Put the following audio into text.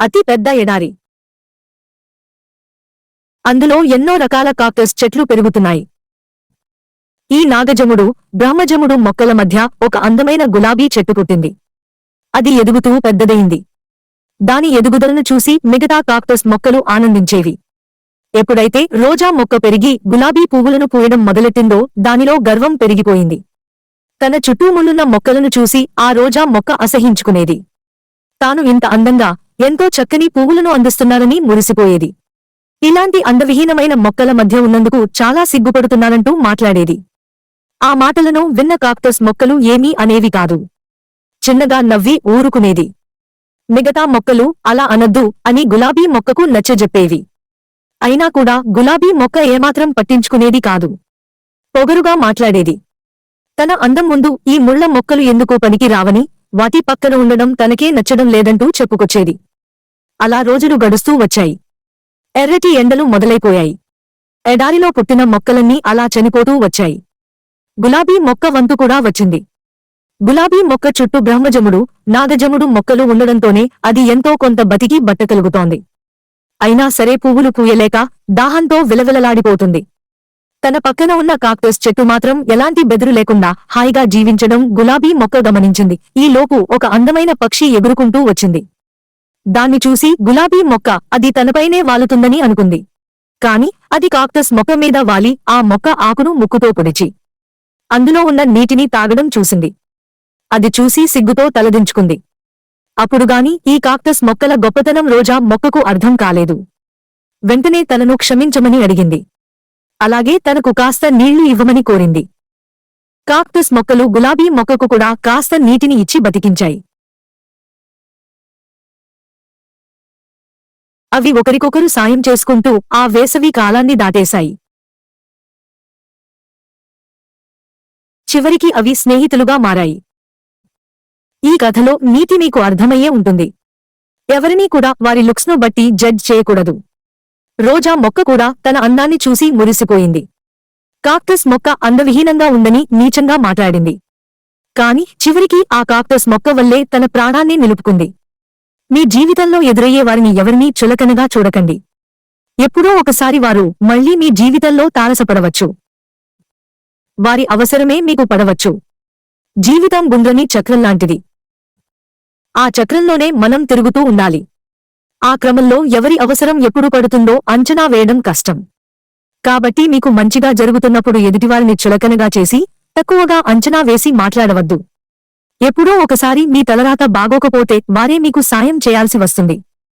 అతి పెద్ద ఎడారి. అందులో ఎన్నో రకాల కాక్టస్ చెట్లు పెరుగుతున్నాయి. ఈ నాగజముడు బ్రహ్మజముడు మొక్కల మధ్య ఒక అందమైన గులాబీ చెట్టు పుట్టింది. అది ఎదుగుతూ పెద్దదయింది. దాని ఎదుగుదలను చూసి మిగతా కాక్టస్ మొక్కలు ఆనందించేవి. ఎప్పుడైతే రోజా మొక్క పెరిగి గులాబీ పువ్వులను పూయడం మొదలెట్టిందో దానిలో గర్వం పెరిగిపోయింది. తన చుట్టూ ముళ్ళున్న మొక్కలను చూసి ఆ రోజా మొక్క అసహించుకునేది. తాను ఇంత అందంగా ఎంతో చక్కని పువ్వులను అందిస్తున్నారని మురిసిపోయేది. ఇలాంటి అందవిహీనమైన మొక్కల మధ్య ఉన్నందుకు చాలా సిగ్గుపడుతున్నానంటూ మాట్లాడేది. ఆ మాటలను విన్న కాక్టస్ మొక్కలు ఏమీ అనేవి కాదు. చిన్నగా నవ్వి ఊరుకునేది. మిగతా మొక్కలు అలా అనద్దు అని గులాబీ మొక్కకు నచ్చజెప్పేవి. అయినా కూడా గులాబీ మొక్క ఏమాత్రం పట్టించుకునేది కాదు. పొగరుగా మాట్లాడేది. తన అందం ముందు ఈ ముళ్ళ మొక్కలు ఎందుకో పనికి రావని వాటి పక్కన ఉండడం తనకే నచ్చడం లేదంటూ చెప్పుకొచ్చేది. అలా రోజులు గడుస్తూ వచ్చాయి. ఎర్రటి ఎండలు మొదలైపోయాయి. ఎడారిలో పుట్టిన మొక్కలన్నీ అలా చనిపోతూ వచ్చాయి. గులాబీ మొక్క వంతు కూడా వచ్చింది. గులాబీ మొక్క చుట్టూ బ్రహ్మజముడు నాగజముడు మొక్కలు ఉండడంతోనే అది ఎంతో కొంత బతికి బట్టకలుగుతోంది అయినా సరే పువ్వులు పూయలేక దాహంతో విలవిలలాడిపోతుంది. తన పక్కన ఉన్న కాక్టస్ చెట్టు మాత్రం ఎలాంటి బెదురు లేకుండా హాయిగా జీవించడం గులాబీ మొక్క గమనించింది. ఈ లోపు ఒక అందమైన పక్షి ఎగురుకుంటూ వచ్చింది. దాన్ని చూసి గులాబీ మొక్క అది తనపైనే వాలుతుందని అనుకుంది. కాని అది కాక్టస్ మొక్క మీద వాలి ఆ మొక్క ఆకును ముక్కుతో పొడిచి అందులో ఉన్న నీటిని తాగడం చూసింది. అది చూసి సిగ్గుతో తలదించుకుంది. అప్పుడుగాని ఈ కాక్టస్ మొక్కల గొప్పతనం రోజా మొక్కకు అర్థం కాలేదు. వెంటనే తనను క్షమించమని అడిగింది. అలాగే తనకు కాస్త నీళ్ళు ఇవ్వమని కోరింది. కాక్టస్ మొక్కలు గులాబీ మొక్కకు కూడా కాస్త నీటిని ఇచ్చి బతికించాయి. అవి ఒకరికొకరు సాయం చేసుకుంటూ ఆ వేసవి కాలాన్ని దాటేశాయి. చివరికి అవి స్నేహితులుగా మారాయి. ఈ కథలో నీతి మీకు అర్థమయ్యే ఉంటుంది. ఎవరినీ కూడా వారి లుక్స్ను బట్టి జడ్జ్ చేయకూడదు. రోజా మొక్క కూడా తన అందాన్ని చూసి మురిసిపోయింది. కాక్టస్ మొక్క అందవిహీనంగా ఉందని నీచంగా మాట్లాడింది. కాని చివరికి ఆ కాక్టస్ మొక్క వల్లే తన ప్రాణాన్ని నిలుపుకుంది. మీ జీవితంలో ఎదురయ్యే వారిని ఎవరినీ చులకనగా చూడకండి. ఎప్పుడో ఒకసారి వారు మళ్ళీ మీ జీవితంలో తారసపడవచ్చు. వారి అవసరమే మీకు పడవచ్చు. జీవితం గుండ్రని చక్రంలాంటిది ఆ చక్రంలోనే మనం తిరుగుతూ ఉండాలి. ఆ క్రమంలో ఎవరి అవసరం ఎప్పుడు పడుతుందో అంచనా వేయడం కష్టం. కాబట్టి మీకు మంచిగా జరుగుతున్నప్పుడు ఎదుటివారిని చులకనగా చేసి తక్కువగా అంచనా వేసి మాట్లాడవద్దు. ఎప్పుడో ఒకసారి మీ తలరాత బాగోకపోతే వారే మీకు సాయం చేయాల్సి వస్తుంది.